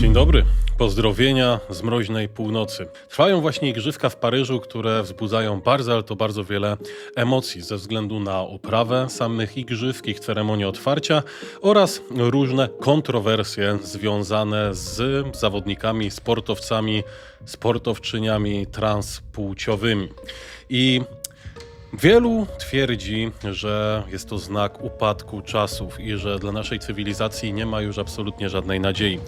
Dzień dobry. Pozdrowienia z mroźnej północy. Trwają właśnie igrzyska w Paryżu, które wzbudzają bardzo, ale to bardzo wiele emocji ze względu na oprawę samych igrzysk, ich ceremonię otwarcia oraz różne kontrowersje związane z zawodnikami, sportowcami, sportowczyniami transpłciowymi. I Wielu twierdzi, że jest to znak upadku czasów i że dla naszej cywilizacji nie ma już absolutnie żadnej nadziei.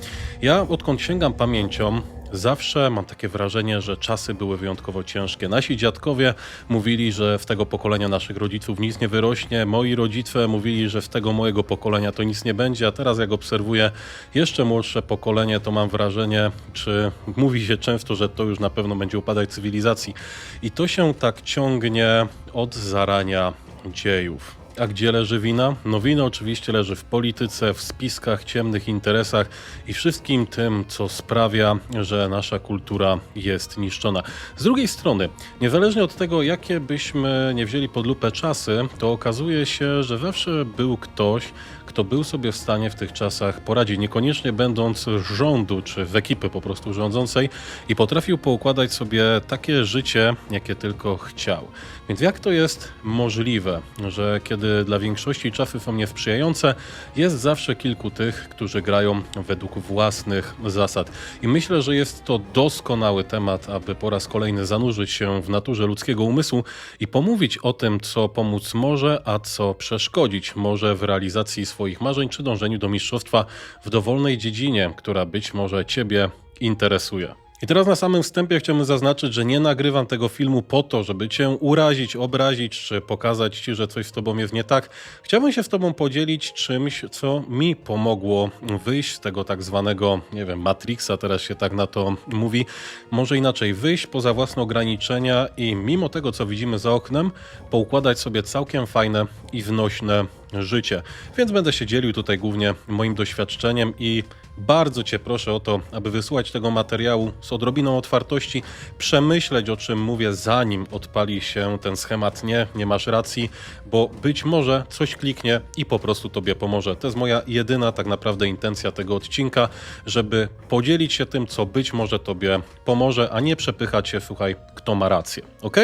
Ja, odkąd sięgam pamięcią, zawsze mam takie wrażenie, że czasy były wyjątkowo ciężkie. Nasi dziadkowie mówili, że w tego pokolenia naszych rodziców nic nie wyrośnie. Moi rodzice mówili, że w tego mojego pokolenia to nic nie będzie, a teraz jak obserwuję jeszcze młodsze pokolenie, to mam wrażenie, czy mówi się często, że to już na pewno będzie upadać cywilizacji. I to się tak ciągnie od zarania dziejów. A gdzie leży wina? No wina oczywiście leży w polityce, w spiskach, ciemnych interesach i wszystkim tym, co sprawia, że nasza kultura jest niszczona. Z drugiej strony, niezależnie od tego, jakie byśmy nie wzięli pod lupę czasy, to okazuje się, że zawsze był ktoś, kto był sobie w stanie w tych czasach poradzić, niekoniecznie będąc rządu czy w ekipy po prostu rządzącej i potrafił poukładać sobie takie życie, jakie tylko chciał. Więc jak to jest możliwe, że kiedy dla większości czasy są niesprzyjające, jest zawsze kilku tych, którzy grają według własnych zasad. I myślę, że jest to doskonały temat, aby po raz kolejny zanurzyć się w naturze ludzkiego umysłu i pomówić o tym, co pomóc może, a co przeszkodzić może w realizacji swoich marzeń czy dążeniu do mistrzostwa w dowolnej dziedzinie, która być może Ciebie interesuje. I teraz na samym wstępie chciałbym zaznaczyć, że nie nagrywam tego filmu po to, żeby cię urazić, obrazić, czy pokazać ci, że coś z tobą jest nie tak. Chciałbym się z tobą podzielić czymś, co mi pomogło wyjść z tego tak zwanego, nie wiem, Matrixa, teraz się tak na to mówi. Może inaczej, wyjść poza własne ograniczenia i mimo tego, co widzimy za oknem, poukładać sobie całkiem fajne i wnośne życie. Więc będę się dzielił tutaj głównie moim doświadczeniem i bardzo Cię proszę o to, aby wysłuchać tego materiału z odrobiną otwartości, przemyśleć o czym mówię, zanim odpali się ten schemat. Nie, nie masz racji, bo być może coś kliknie i po prostu Tobie pomoże. To jest moja jedyna tak naprawdę intencja tego odcinka, żeby podzielić się tym, co być może Tobie pomoże, a nie przepychać się, słuchaj, kto ma rację. ok?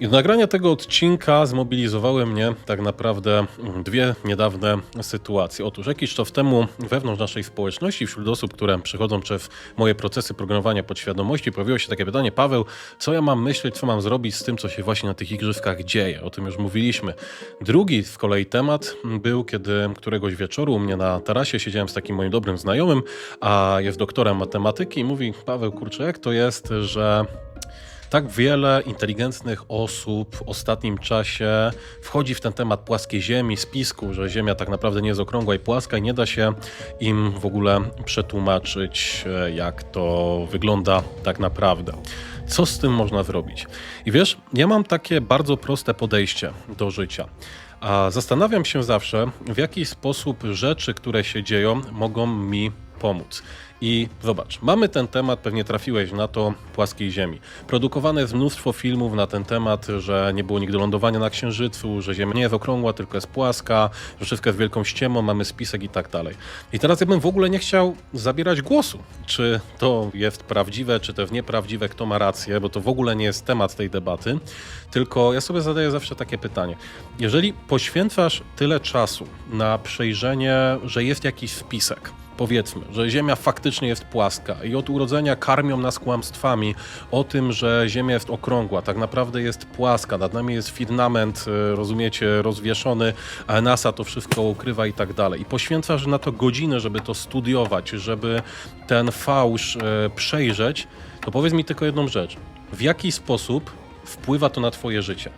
I do nagrania tego odcinka zmobilizowały mnie tak naprawdę dwie niedawne sytuacje. Otóż jakiś czas temu wewnątrz naszej społeczności, wśród osób, które przychodzą przez moje procesy programowania podświadomości, pojawiło się takie pytanie, Paweł, co ja mam myśleć, co mam zrobić z tym, co się właśnie na tych igrzyskach dzieje? O tym już mówiliśmy. Drugi z kolei temat był, kiedy któregoś wieczoru u mnie na tarasie siedziałem z takim moim dobrym znajomym, a jest doktorem matematyki i mówi, Paweł, kurczę, jak to jest, że tak wiele inteligentnych osób w ostatnim czasie wchodzi w ten temat płaskiej Ziemi, spisku, że Ziemia tak naprawdę nie jest okrągła i płaska i nie da się im w ogóle przetłumaczyć, e, jak to wygląda tak naprawdę. Co z tym można zrobić? I wiesz, ja mam takie bardzo proste podejście do życia. A zastanawiam się zawsze, w jaki sposób rzeczy, które się dzieją, mogą mi pomóc. I zobacz, mamy ten temat, pewnie trafiłeś na to, płaskiej Ziemi. Produkowane jest mnóstwo filmów na ten temat, że nie było nigdy lądowania na Księżycu, że Ziemia nie jest okrągła, tylko jest płaska, że wszystko jest wielką ściemą, mamy spisek i tak dalej. I teraz ja bym w ogóle nie chciał zabierać głosu, czy to jest prawdziwe, czy to jest nieprawdziwe, kto ma rację, bo to w ogóle nie jest temat tej debaty, tylko ja sobie zadaję zawsze takie pytanie. Jeżeli poświęcasz tyle czasu na przejrzenie, że jest jakiś spisek, powiedzmy, że Ziemia faktycznie jest płaska i od urodzenia karmią nas kłamstwami o tym, że Ziemia jest okrągła, tak naprawdę jest płaska, nad nami jest firmament, e, rozumiecie, rozwieszony, a NASA to wszystko ukrywa i tak dalej. I poświęcasz na to godzinę, żeby to studiować, żeby ten fałsz e, przejrzeć, to powiedz mi tylko jedną rzecz. W jaki sposób wpływa to na twoje życie?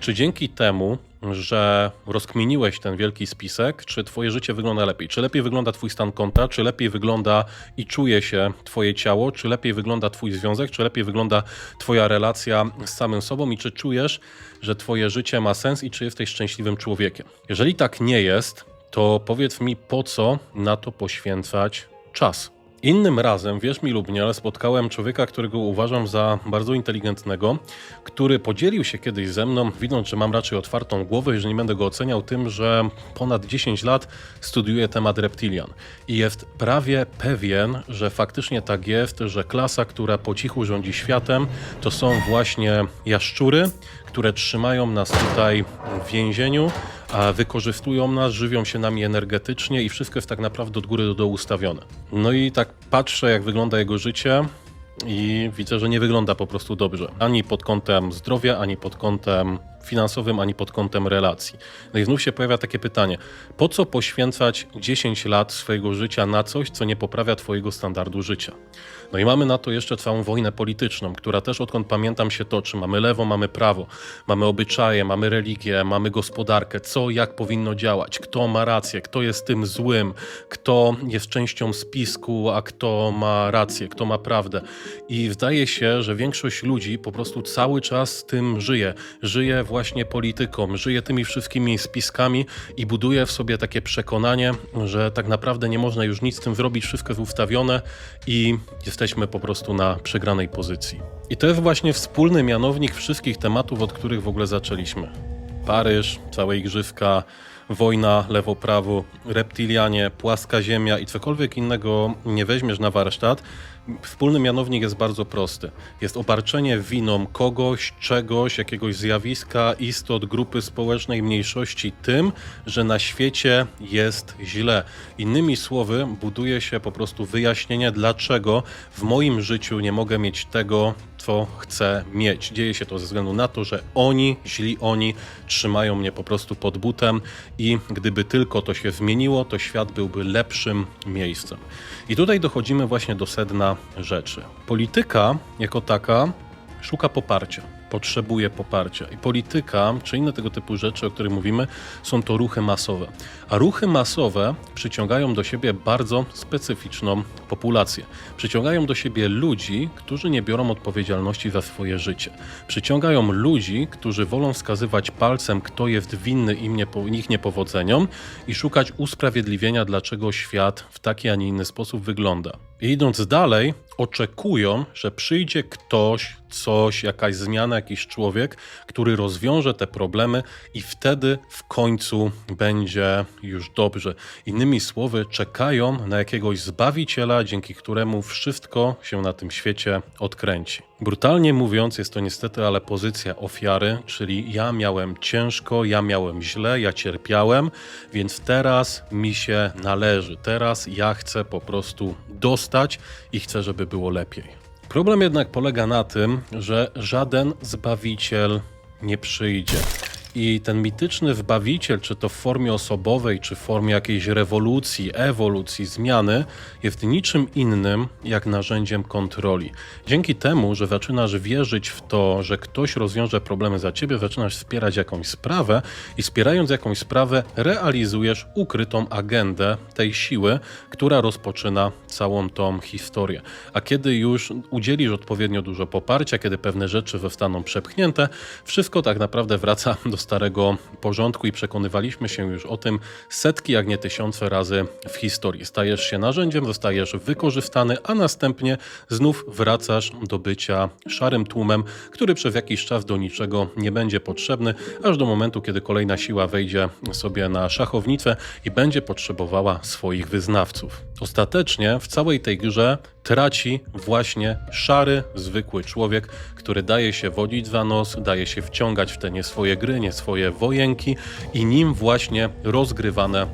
Czy dzięki temu, że rozkminiłeś ten wielki spisek, czy twoje życie wygląda lepiej? Czy lepiej wygląda twój stan konta? Czy lepiej wygląda i czuje się twoje ciało? Czy lepiej wygląda twój związek? Czy lepiej wygląda twoja relacja z samym sobą? I czy czujesz, że twoje życie ma sens i czy jesteś szczęśliwym człowiekiem? Jeżeli tak nie jest, to powiedz mi, po co na to poświęcać czas? Innym razem, wierz mi lub nie, ale spotkałem człowieka, którego uważam za bardzo inteligentnego, który podzielił się kiedyś ze mną, widząc, że mam raczej otwartą głowę i że nie będę go oceniał tym, że ponad 10 lat studiuje temat reptilian. I jest prawie pewien, że faktycznie tak jest, że klasa, która po cichu rządzi światem, to są właśnie jaszczury, które trzymają nas tutaj w więzieniu, wykorzystują nas, żywią się nami energetycznie i wszystko jest tak naprawdę od góry do dołu ustawione. No i tak patrzę, jak wygląda jego życie i widzę, że nie wygląda po prostu dobrze. Ani pod kątem zdrowia, ani pod kątem finansowym, ani pod kątem relacji. No i znów się pojawia takie pytanie, po co poświęcać 10 lat swojego życia na coś, co nie poprawia twojego standardu życia? No i mamy na to jeszcze całą wojnę polityczną, która też odkąd pamiętam się toczy. Mamy lewo, mamy prawo, mamy obyczaje, mamy religię, mamy gospodarkę, co jak powinno działać, kto ma rację, kto jest tym złym, kto jest częścią spisku, a kto ma rację, kto ma prawdę. I zdaje się, że większość ludzi po prostu cały czas tym żyje. Żyje właśnie polityką, żyje tymi wszystkimi spiskami i buduje w sobie takie przekonanie, że tak naprawdę nie można już nic z tym zrobić, wszystko jest ustawione i jesteśmy po prostu na przegranej pozycji. I to jest właśnie wspólny mianownik wszystkich tematów, od których w ogóle zaczęliśmy. Paryż, całe igrzyska, wojna lewo-prawo, reptilianie, płaska ziemia i cokolwiek innego nie weźmiesz na warsztat, wspólny mianownik jest bardzo prosty. Jest obarczenie winą kogoś, czegoś, jakiegoś zjawiska, istot, grupy społecznej, mniejszości tym, że na świecie jest źle. Innymi słowy, buduje się po prostu wyjaśnienie, dlaczego w moim życiu nie mogę mieć tego, co chcę mieć. Dzieje się to ze względu na to, że oni, źli oni, trzymają mnie po prostu pod butem i gdyby tylko to się zmieniło, to świat byłby lepszym miejscem. I tutaj dochodzimy właśnie do sedna rzeczy. Polityka jako taka szuka poparcia, potrzebuje poparcia. I polityka, czy inne tego typu rzeczy, o których mówimy, są to ruchy masowe. A ruchy masowe przyciągają do siebie bardzo specyficzną populację. Przyciągają do siebie ludzi, którzy nie biorą odpowiedzialności za swoje życie. Przyciągają ludzi, którzy wolą wskazywać palcem, kto jest winny im niepo, ich niepowodzeniom i szukać usprawiedliwienia, dlaczego świat w taki, a nie inny sposób wygląda. I idąc dalej, oczekują, że przyjdzie ktoś, coś, jakaś zmiana, jakiś człowiek, który rozwiąże te problemy i wtedy w końcu będzie już dobrze. Innymi słowy, czekają na jakiegoś zbawiciela, dzięki któremu wszystko się na tym świecie odkręci. Brutalnie mówiąc, jest to niestety ale pozycja ofiary, czyli ja miałem ciężko, ja miałem źle, ja cierpiałem, więc teraz mi się należy. Teraz ja chcę po prostu dostać i chcę, żeby było lepiej. Problem jednak polega na tym, że żaden zbawiciel nie przyjdzie. I ten mityczny zbawiciel, czy to w formie osobowej, czy w formie jakiejś rewolucji, ewolucji, zmiany, jest niczym innym jak narzędziem kontroli. Dzięki temu, że zaczynasz wierzyć w to, że ktoś rozwiąże problemy za ciebie, zaczynasz wspierać jakąś sprawę i wspierając jakąś sprawę, realizujesz ukrytą agendę tej siły, która rozpoczyna całą tą historię. A kiedy już udzielisz odpowiednio dużo poparcia, kiedy pewne rzeczy zostaną przepchnięte, wszystko tak naprawdę wraca do starego porządku i przekonywaliśmy się już o tym setki, jak nie tysiące razy w historii. Stajesz się narzędziem, zostajesz wykorzystany, a następnie znów wracasz do bycia szarym tłumem, który przez jakiś czas do niczego nie będzie potrzebny, aż do momentu, kiedy kolejna siła wejdzie sobie na szachownicę i będzie potrzebowała swoich wyznawców. Ostatecznie w całej tej grze traci właśnie szary, zwykły człowiek, który daje się wodzić za nos, daje się wciągać w te nie swoje gry, nie swoje wojenki i nim właśnie rozgrywane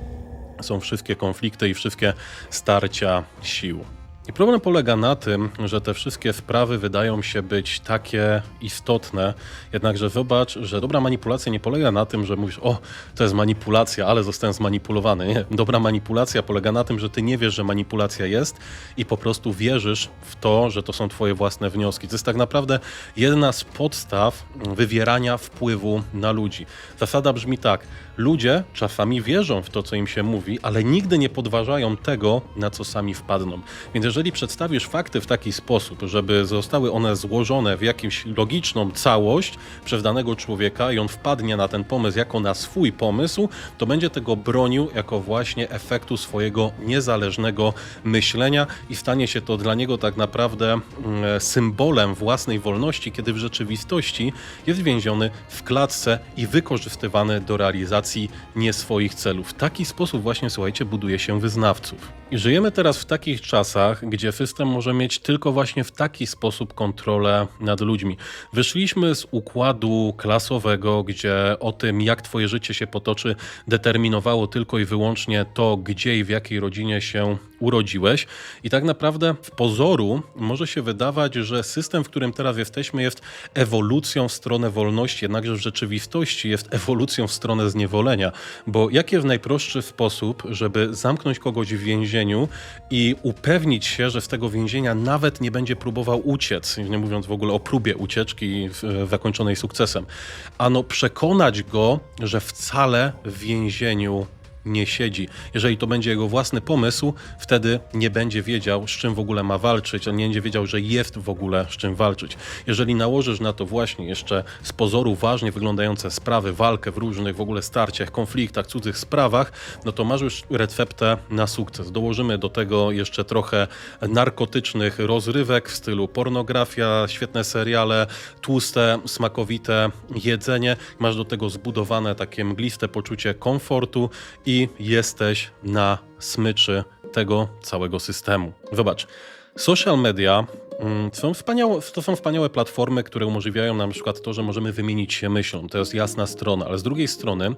są wszystkie konflikty i wszystkie starcia sił. I problem polega na tym, że te wszystkie sprawy wydają się być takie istotne, jednakże zobacz, że dobra manipulacja nie polega na tym, że mówisz, o, to jest manipulacja, ale zostałem zmanipulowany. Nie. Dobra manipulacja polega na tym, że ty nie wiesz, że manipulacja jest i po prostu wierzysz w to, że to są twoje własne wnioski. To jest tak naprawdę jedna z podstaw wywierania wpływu na ludzi. Zasada brzmi tak, ludzie czasami wierzą w to, co im się mówi, ale nigdy nie podważają tego, na co sami wpadną. Więc jeżeli jeżeli przedstawisz fakty w taki sposób, żeby zostały one złożone w jakąś logiczną całość przez danego człowieka i on wpadnie na ten pomysł jako na swój pomysł, to będzie tego bronił jako właśnie efektu swojego niezależnego myślenia i stanie się to dla niego tak naprawdę mm, symbolem własnej wolności, kiedy w rzeczywistości jest więziony w klatce i wykorzystywany do realizacji nie swoich celów. W taki sposób właśnie, słuchajcie, buduje się wyznawców. I żyjemy teraz w takich czasach, gdzie system może mieć tylko właśnie w taki sposób kontrolę nad ludźmi. Wyszliśmy z układu klasowego, gdzie o tym, jak twoje życie się potoczy, determinowało tylko i wyłącznie to, gdzie i w jakiej rodzinie się urodziłeś. I tak naprawdę w pozoru może się wydawać, że system, w którym teraz jesteśmy, jest ewolucją w stronę wolności, jednakże w rzeczywistości jest ewolucją w stronę zniewolenia. Bo jaki jest najprostszy sposób, żeby zamknąć kogoś w więzieniu i upewnić się, że z tego więzienia nawet nie będzie próbował uciec, nie mówiąc w ogóle o próbie ucieczki zakończonej sukcesem. Ano przekonać go, że wcale w więzieniu nie siedzi. Jeżeli to będzie jego własny pomysł, wtedy nie będzie wiedział, z czym w ogóle ma walczyć, on nie będzie wiedział, że jest w ogóle z czym walczyć. Jeżeli nałożysz na to właśnie jeszcze z pozoru ważnie wyglądające sprawy, walkę w różnych w ogóle starciach, konfliktach, cudzych sprawach, no to masz już receptę na sukces. Dołożymy do tego jeszcze trochę narkotycznych rozrywek w stylu pornografia, świetne seriale, tłuste, smakowite jedzenie. Masz do tego zbudowane takie mgliste poczucie komfortu i jesteś na smyczy tego całego systemu. Zobacz, social media mm, są wspaniałe, to są wspaniałe platformy, które umożliwiają nam na przykład to, że możemy wymienić się myślą. To jest jasna strona, ale z drugiej strony,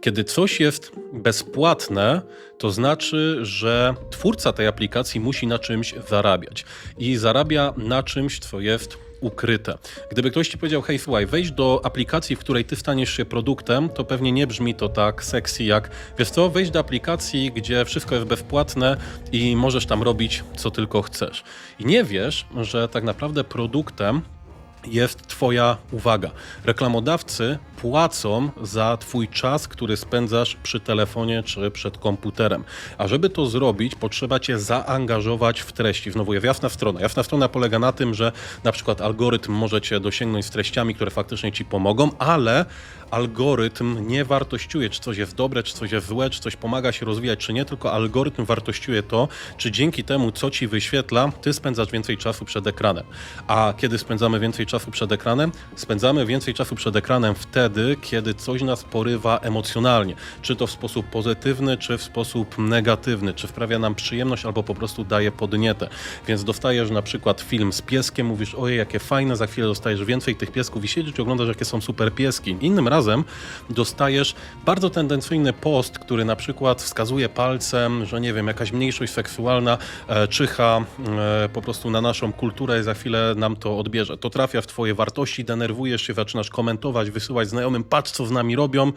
kiedy coś jest bezpłatne, to znaczy, że twórca tej aplikacji musi na czymś zarabiać. I zarabia na czymś, co jest ukryte. Gdyby ktoś ci powiedział, hej, słuchaj, wejdź do aplikacji, w której ty staniesz się produktem, to pewnie nie brzmi to tak sexy jak, wiesz co, wejdź do aplikacji, gdzie wszystko jest bezpłatne i możesz tam robić, co tylko chcesz. I nie wiesz, że tak naprawdę produktem jest Twoja uwaga. Reklamodawcy płacą za Twój czas, który spędzasz przy telefonie czy przed komputerem. A żeby to zrobić, potrzeba Cię zaangażować w treści. Znowu jest jasna strona. Jasna strona polega na tym, że na przykład algorytm może Cię dosięgnąć z treściami, które faktycznie Ci pomogą, ale algorytm nie wartościuje, czy coś jest dobre, czy coś jest złe, czy coś pomaga się rozwijać, czy nie, tylko algorytm wartościuje to, czy dzięki temu, co ci wyświetla, ty spędzasz więcej czasu przed ekranem. A kiedy spędzamy więcej czasu przed ekranem? Spędzamy więcej czasu przed ekranem wtedy, kiedy coś nas porywa emocjonalnie. Czy to w sposób pozytywny, czy w sposób negatywny, czy wprawia nam przyjemność, albo po prostu daje podnietę. Więc dostajesz na przykład film z pieskiem, mówisz, ojej, jakie fajne, za chwilę dostajesz więcej tych piesków i siedzisz oglądasz, jakie są super pieski. Innym razem dostajesz bardzo tendencyjny post, który na przykład wskazuje palcem, że nie wiem, jakaś mniejszość seksualna e, czyha e, po prostu na naszą kulturę i za chwilę nam to odbierze. To trafia w twoje wartości, denerwujesz się, zaczynasz komentować, wysyłać znajomym, patrz co z nami robią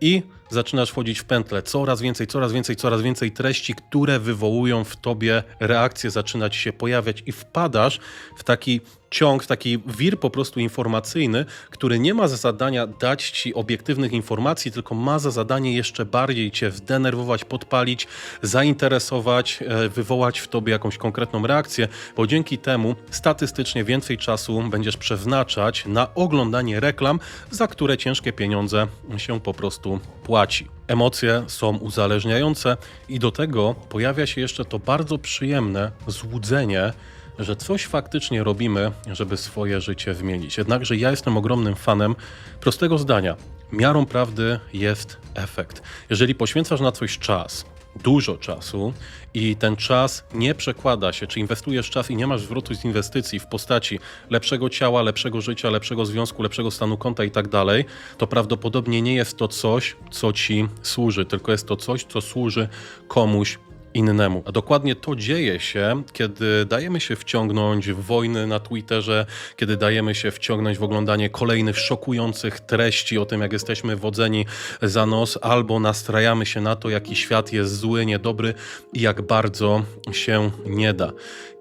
i zaczynasz wchodzić w pętlę. Coraz więcej, coraz więcej, coraz więcej treści, które wywołują w tobie reakcje, zaczyna ci się pojawiać i wpadasz w taki ciąg, taki wir po prostu informacyjny, który nie ma za zadania dać ci obiektywnych informacji, tylko ma za zadanie jeszcze bardziej cię zdenerwować, podpalić, zainteresować, e, wywołać w tobie jakąś konkretną reakcję, bo dzięki temu statystycznie więcej czasu będziesz przeznaczać na oglądanie reklam, za które ciężkie pieniądze się po prostu płaci. Emocje są uzależniające i do tego pojawia się jeszcze to bardzo przyjemne złudzenie, że coś faktycznie robimy, żeby swoje życie zmienić. Jednakże ja jestem ogromnym fanem prostego zdania. Miarą prawdy jest efekt. Jeżeli poświęcasz na coś czas, dużo czasu i ten czas nie przekłada się, czy inwestujesz czas i nie masz zwrotu z inwestycji w postaci lepszego ciała, lepszego życia, lepszego związku, lepszego stanu konta i tak dalej, to prawdopodobnie nie jest to coś, co ci służy, tylko jest to coś, co służy komuś innemu. A dokładnie to dzieje się, kiedy dajemy się wciągnąć w wojny na Twitterze, kiedy dajemy się wciągnąć w oglądanie kolejnych szokujących treści o tym, jak jesteśmy wodzeni za nos, albo nastrajamy się na to, jaki świat jest zły, niedobry i jak bardzo się nie da.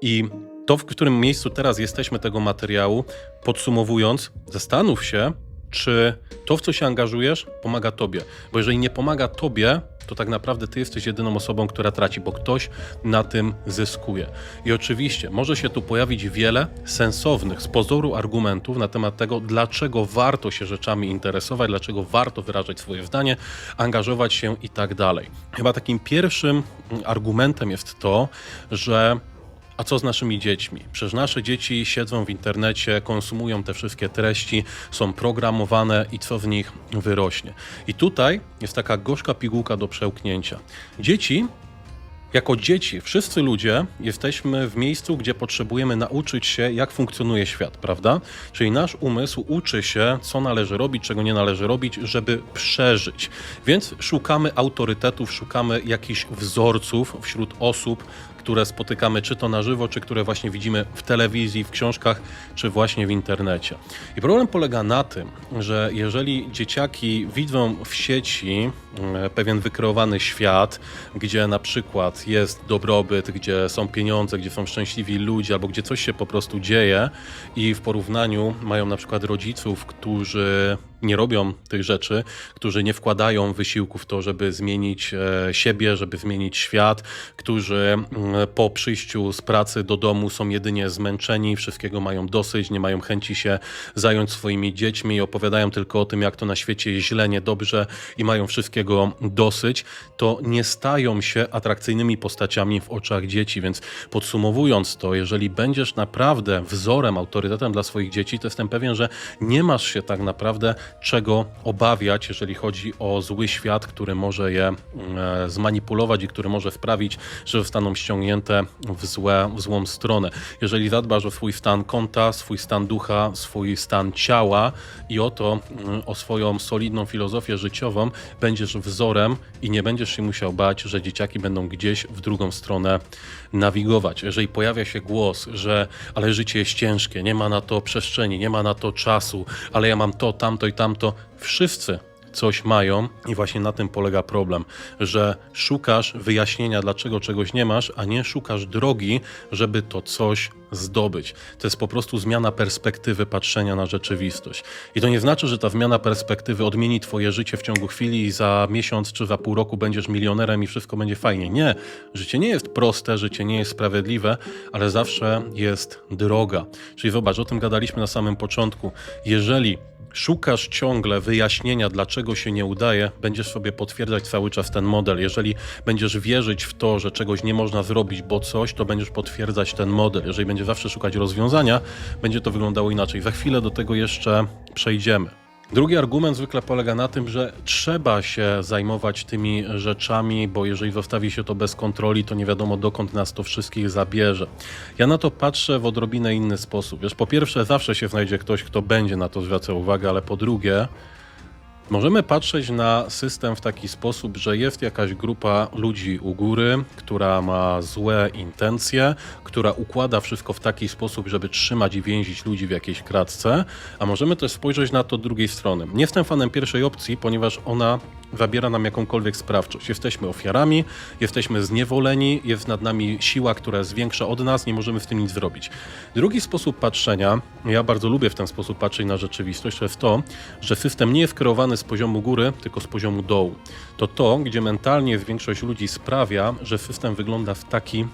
I to, w którym miejscu teraz jesteśmy tego materiału, podsumowując, zastanów się, czy to, w co się angażujesz, pomaga tobie. Bo jeżeli nie pomaga tobie, to tak naprawdę ty jesteś jedyną osobą, która traci, bo ktoś na tym zyskuje. I oczywiście może się tu pojawić wiele sensownych z pozoru argumentów na temat tego, dlaczego warto się rzeczami interesować, dlaczego warto wyrażać swoje zdanie, angażować się i tak dalej. Chyba takim pierwszym argumentem jest to, że a co z naszymi dziećmi? Przecież nasze dzieci siedzą w internecie, konsumują te wszystkie treści, są programowane i co w nich wyrośnie. I tutaj jest taka gorzka pigułka do przełknięcia. Dzieci jako dzieci, wszyscy ludzie jesteśmy w miejscu, gdzie potrzebujemy nauczyć się, jak funkcjonuje świat, prawda? Czyli nasz umysł uczy się, co należy robić, czego nie należy robić, żeby przeżyć. Więc szukamy autorytetów, szukamy jakichś wzorców wśród osób, które spotykamy, czy to na żywo, czy które właśnie widzimy w telewizji, w książkach, czy właśnie w internecie. I problem polega na tym, że jeżeli dzieciaki widzą w sieci mm, pewien wykreowany świat, gdzie na przykład jest dobrobyt, gdzie są pieniądze, gdzie są szczęśliwi ludzie, albo gdzie coś się po prostu dzieje i w porównaniu mają na przykład rodziców, którzy nie robią tych rzeczy, którzy nie wkładają wysiłku w to, żeby zmienić e, siebie, żeby zmienić świat, którzy po przyjściu z pracy do domu są jedynie zmęczeni, wszystkiego mają dosyć, nie mają chęci się zająć swoimi dziećmi i opowiadają tylko o tym, jak to na świecie jest źle, niedobrze i mają wszystkiego dosyć, to nie stają się atrakcyjnymi postaciami w oczach dzieci. Więc podsumowując to, jeżeli będziesz naprawdę wzorem, autorytetem dla swoich dzieci, to jestem pewien, że nie masz się tak naprawdę czego obawiać, jeżeli chodzi o zły świat, który może je e, zmanipulować i który może sprawić, że zostaną ściągnięte w, złe, w złą stronę. Jeżeli zadbasz o swój stan konta, swój stan ducha, swój stan ciała i o to, mm, o swoją solidną filozofię życiową, będziesz wzorem i nie będziesz się musiał bać, że dzieciaki będą gdzieś w drugą stronę nawigować. Jeżeli pojawia się głos, że ale życie jest ciężkie, nie ma na to przestrzeni, nie ma na to czasu, ale ja mam to, tamto i tamto, wszyscy coś mają i właśnie na tym polega problem, że szukasz wyjaśnienia, dlaczego czegoś nie masz, a nie szukasz drogi, żeby to coś zdobyć. To jest po prostu zmiana perspektywy patrzenia na rzeczywistość. I to nie znaczy, że ta zmiana perspektywy odmieni twoje życie w ciągu chwili i za miesiąc czy za pół roku będziesz milionerem i wszystko będzie fajnie. Nie. Życie nie jest proste, życie nie jest sprawiedliwe, ale zawsze jest droga. Czyli zobacz, o tym gadaliśmy na samym początku. Jeżeli szukasz ciągle wyjaśnienia, dlaczego się nie udaje, będziesz sobie potwierdzać cały czas ten model. Jeżeli będziesz wierzyć w to, że czegoś nie można zrobić, bo coś, to będziesz potwierdzać ten model. Jeżeli będziesz zawsze szukać rozwiązania, będzie to wyglądało inaczej. Za chwilę do tego jeszcze przejdziemy. Drugi argument zwykle polega na tym, że trzeba się zajmować tymi rzeczami, bo jeżeli zostawi się to bez kontroli, to nie wiadomo dokąd nas to wszystkich zabierze. Ja na to patrzę w odrobinę inny sposób. Wiesz, po pierwsze, zawsze się znajdzie ktoś, kto będzie na to zwracał uwagę, ale po drugie, Możemy patrzeć na system w taki sposób, że jest jakaś grupa ludzi u góry, która ma złe intencje, która układa wszystko w taki sposób, żeby trzymać i więzić ludzi w jakiejś kratce, a możemy też spojrzeć na to drugiej strony. Nie jestem fanem pierwszej opcji, ponieważ ona zabiera nam jakąkolwiek sprawczość. Jesteśmy ofiarami, jesteśmy zniewoleni, jest nad nami siła, która jest większa od nas, nie możemy w tym nic zrobić. Drugi sposób patrzenia, ja bardzo lubię w ten sposób patrzeć na rzeczywistość, to jest to, że system nie jest kreowany z poziomu góry, tylko z poziomu dołu. To to, gdzie mentalnie większość ludzi sprawia, że system wygląda w taki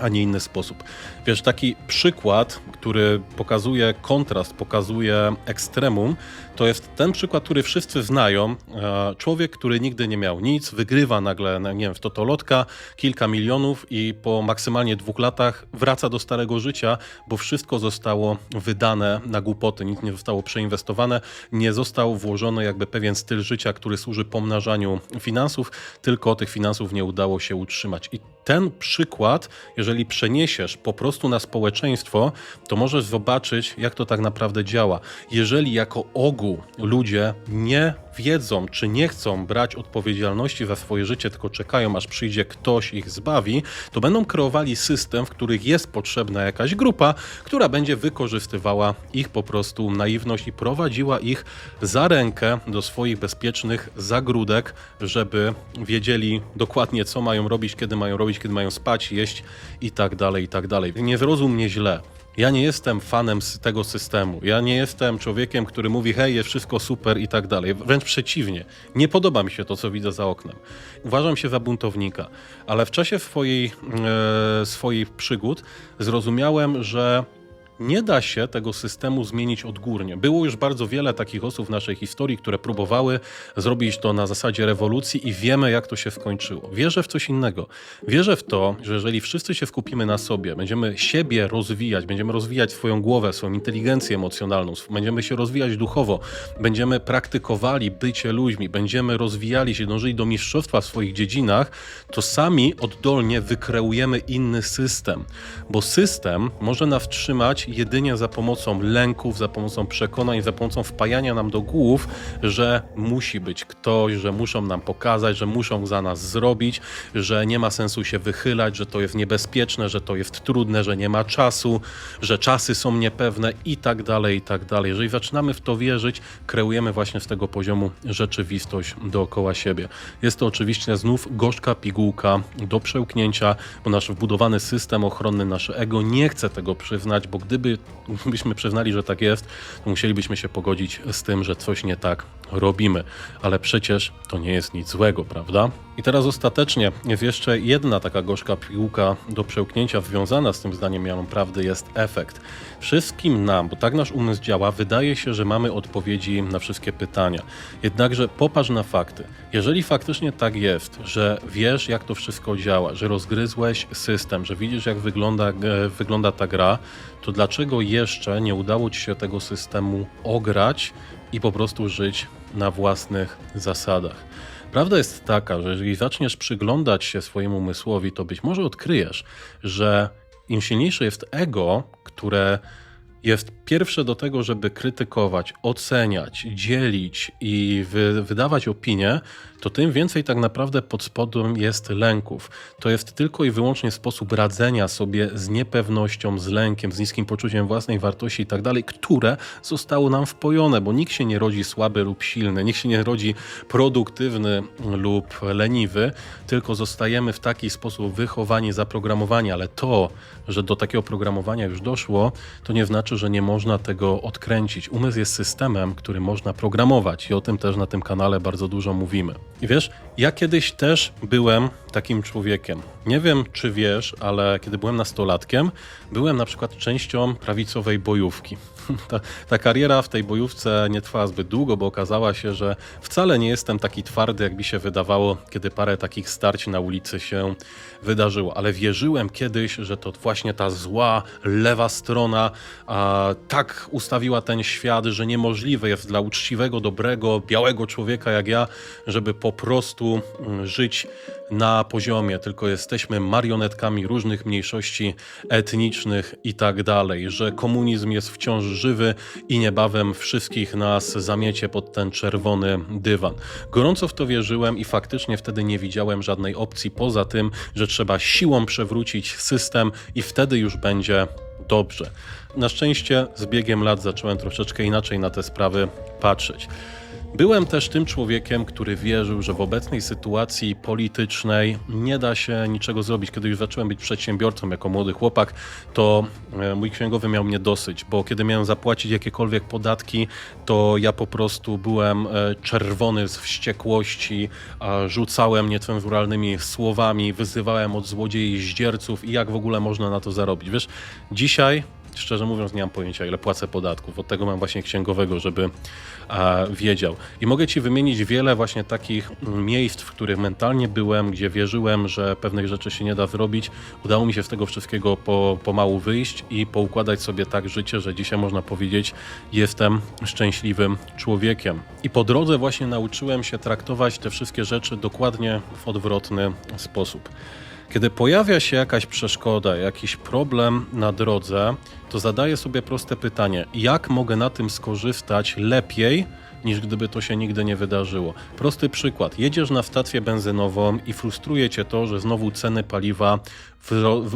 a nie inny sposób. Wiesz, taki przykład, który pokazuje kontrast, pokazuje ekstremum, to jest ten przykład, który wszyscy znają. E, Człowiek, który nigdy nie miał nic, wygrywa nagle, nie wiem, w totolotka kilka milionów i po maksymalnie dwóch latach wraca do starego życia, bo wszystko zostało wydane na głupoty, nic nie zostało przeinwestowane, nie został włożony jakby pewien styl życia, który służy pomnażaniu finansów, tylko tych finansów nie udało się utrzymać. I ten przykład, jeżeli przeniesiesz po prostu na społeczeństwo, to możesz zobaczyć, jak to tak naprawdę działa. Jeżeli jako ogół ludzie nie wiedzą, czy nie chcą brać odpowiedzialności za swoje życie, tylko czekają, aż przyjdzie ktoś ich zbawi, to będą kreowali system, w których jest potrzebna jakaś grupa, która będzie wykorzystywała ich po prostu naiwność i prowadziła ich za rękę do swoich bezpiecznych zagródek, żeby wiedzieli dokładnie, co mają robić, kiedy mają robić, kiedy mają spać, jeść i tak dalej, i tak dalej. Nie zrozum mnie źle. Ja nie jestem fanem tego systemu. Ja nie jestem człowiekiem, który mówi, hej, jest wszystko super i tak dalej. Wręcz przeciwnie. Nie podoba mi się to, co widzę za oknem. Uważam się za buntownika, ale w czasie swojej, e, swoich przygód zrozumiałem, że nie da się tego systemu zmienić odgórnie. Było już bardzo wiele takich osób w naszej historii, które próbowały zrobić to na zasadzie rewolucji i wiemy, jak to się skończyło. Wierzę w coś innego. Wierzę w to, że jeżeli wszyscy się skupimy na sobie, będziemy siebie rozwijać, będziemy rozwijać swoją głowę, swoją inteligencję emocjonalną, będziemy się rozwijać duchowo, będziemy praktykowali bycie ludźmi, będziemy rozwijali się, dążyli do mistrzostwa w swoich dziedzinach, to sami oddolnie wykreujemy inny system, bo system może nas trzymać jedynie za pomocą lęków, za pomocą przekonań, za pomocą wpajania nam do głów, że musi być ktoś, że muszą nam pokazać, że muszą za nas zrobić, że nie ma sensu się wychylać, że to jest niebezpieczne, że to jest trudne, że nie ma czasu, że czasy są niepewne i tak dalej, i tak dalej. Jeżeli zaczynamy w to wierzyć, kreujemy właśnie z tego poziomu rzeczywistość dookoła siebie. Jest to oczywiście znów gorzka pigułka do przełknięcia, bo nasz wbudowany system ochronny, nasze ego nie chce tego przyznać, bo gdybyśmy przyznali, że tak jest, to musielibyśmy się pogodzić z tym, że coś nie tak robimy. Ale przecież to nie jest nic złego, prawda? I teraz ostatecznie jest jeszcze jedna taka gorzka piłka do przełknięcia związana z tym zdaniem mianą prawdy jest efekt. Wszystkim nam, bo tak nasz umysł działa, wydaje się, że mamy odpowiedzi na wszystkie pytania. Jednakże popatrz na fakty. Jeżeli faktycznie tak jest, że wiesz jak to wszystko działa, że rozgryzłeś system, że widzisz jak wygląda, e, wygląda ta gra, to dlaczego jeszcze nie udało ci się tego systemu ograć i po prostu żyć na własnych zasadach? Prawda jest taka, że jeżeli zaczniesz przyglądać się swojemu umysłowi, to być może odkryjesz, że im silniejsze jest ego, które jest pierwsze do tego, żeby krytykować, oceniać, dzielić i wy, wydawać opinie, to tym więcej tak naprawdę pod spodem jest lęków. To jest tylko i wyłącznie sposób radzenia sobie z niepewnością, z lękiem, z niskim poczuciem własnej wartości i tak dalej, które zostało nam wpojone, bo nikt się nie rodzi słaby lub silny, nikt się nie rodzi produktywny lub leniwy, tylko zostajemy w taki sposób wychowani, zaprogramowani, ale to, że do takiego programowania już doszło, to nie znaczy, że nie można tego odkręcić. Umysł jest systemem, który można programować i o tym też na tym kanale bardzo dużo mówimy. I wiesz, ja kiedyś też byłem takim człowiekiem. Nie wiem, czy wiesz, ale kiedy byłem nastolatkiem, byłem na przykład częścią prawicowej bojówki. Ta, ta, kariera w tej bojówce nie trwała zbyt długo, bo okazała się, że wcale nie jestem taki twardy, jak się wydawało, kiedy parę takich starć na ulicy się wydarzyło. Ale wierzyłem kiedyś, że to właśnie ta zła, lewa strona a, tak ustawiła ten świat, że niemożliwe jest dla uczciwego, dobrego, białego człowieka jak ja, żeby po prostu mm, żyć na poziomie, tylko jesteśmy marionetkami różnych mniejszości etnicznych i tak dalej, że komunizm jest wciąż żywy i niebawem wszystkich nas zamiecie pod ten czerwony dywan. Gorąco w to wierzyłem i faktycznie wtedy nie widziałem żadnej opcji poza tym, że trzeba siłą przewrócić system i wtedy już będzie dobrze. Na szczęście z biegiem lat zacząłem troszeczkę inaczej na te sprawy patrzeć. Byłem też tym człowiekiem, który wierzył, że w obecnej sytuacji politycznej nie da się niczego zrobić. Kiedy już zacząłem być przedsiębiorcą jako młody chłopak, to e, mój księgowy miał mnie dosyć, bo kiedy miałem zapłacić jakiekolwiek podatki, to ja po prostu byłem e, czerwony z wściekłości, rzucałem niecenzuralnymi słowami, wyzywałem od złodziei, zdzierców i jak w ogóle można na to zarobić. Wiesz, dzisiaj szczerze mówiąc, nie mam pojęcia, ile płacę podatków. Od tego mam właśnie księgowego, żeby wiedział. I mogę Ci wymienić wiele właśnie takich miejsc, w których mentalnie byłem, gdzie wierzyłem, że pewnych rzeczy się nie da zrobić. Udało mi się z tego wszystkiego po, pomału wyjść i poukładać sobie tak życie, że dzisiaj można powiedzieć, jestem szczęśliwym człowiekiem. I po drodze właśnie nauczyłem się traktować te wszystkie rzeczy dokładnie w odwrotny sposób. Kiedy pojawia się jakaś przeszkoda, jakiś problem na drodze, to zadaję sobie proste pytanie: jak mogę na tym skorzystać lepiej? Niż gdyby to się nigdy nie wydarzyło. Prosty przykład. Jedziesz na stację benzynową i frustruje cię to, że znowu ceny paliwa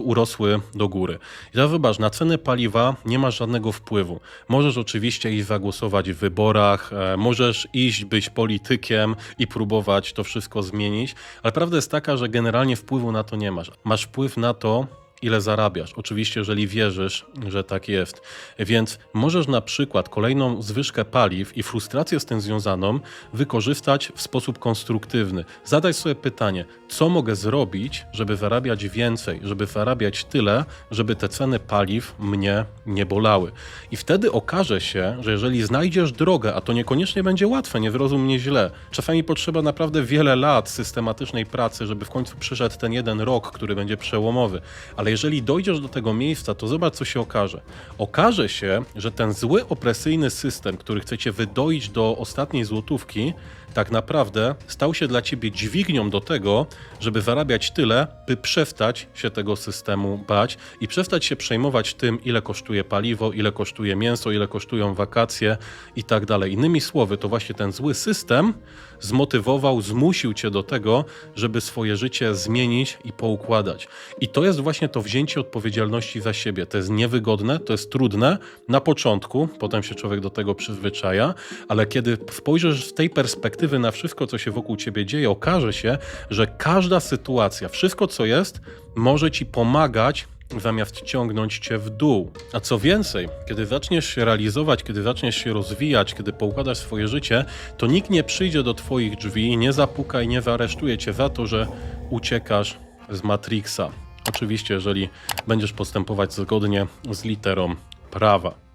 urosły do góry. I wybacz, na cenę paliwa nie masz żadnego wpływu. Możesz oczywiście iść zagłosować w wyborach, e, możesz iść być politykiem i próbować to wszystko zmienić, ale prawda jest taka, że generalnie wpływu na to nie masz. Masz wpływ na to, ile zarabiasz. Oczywiście, jeżeli wierzysz, że tak jest. Więc możesz na przykład kolejną zwyżkę paliw i frustrację z tym związaną wykorzystać w sposób konstruktywny. Zadaj sobie pytanie, co mogę zrobić, żeby zarabiać więcej, żeby zarabiać tyle, żeby te ceny paliw mnie nie bolały. I wtedy okaże się, że jeżeli znajdziesz drogę, a to niekoniecznie będzie łatwe, nie zrozum mnie źle, czasami potrzeba naprawdę wiele lat systematycznej pracy, żeby w końcu przyszedł ten jeden rok, który będzie przełomowy. Ale jeżeli dojdziesz do tego miejsca, to zobacz, co się okaże. Okaże się, że ten zły, opresyjny system, który chcecie wydoić do ostatniej złotówki, tak naprawdę stał się dla ciebie dźwignią do tego, żeby zarabiać tyle, by przestać się tego systemu bać i przestać się przejmować tym, ile kosztuje paliwo, ile kosztuje mięso, ile kosztują wakacje i tak dalej. Innymi słowy, to właśnie ten zły system zmotywował, zmusił cię do tego, żeby swoje życie zmienić i poukładać. I to jest właśnie to wzięcie odpowiedzialności za siebie. To jest niewygodne, to jest trudne na początku, potem się człowiek do tego przyzwyczaja, ale kiedy spojrzysz z tej perspektywy na wszystko, co się wokół ciebie dzieje, okaże się, że każda sytuacja, wszystko co jest, może ci pomagać zamiast ciągnąć cię w dół. A co więcej, kiedy zaczniesz się realizować, kiedy zaczniesz się rozwijać, kiedy poukładasz swoje życie, to nikt nie przyjdzie do twoich drzwi, nie zapuka i nie zaaresztuje cię za to, że uciekasz z Matrixa. Oczywiście, jeżeli będziesz postępować zgodnie z literą prawa.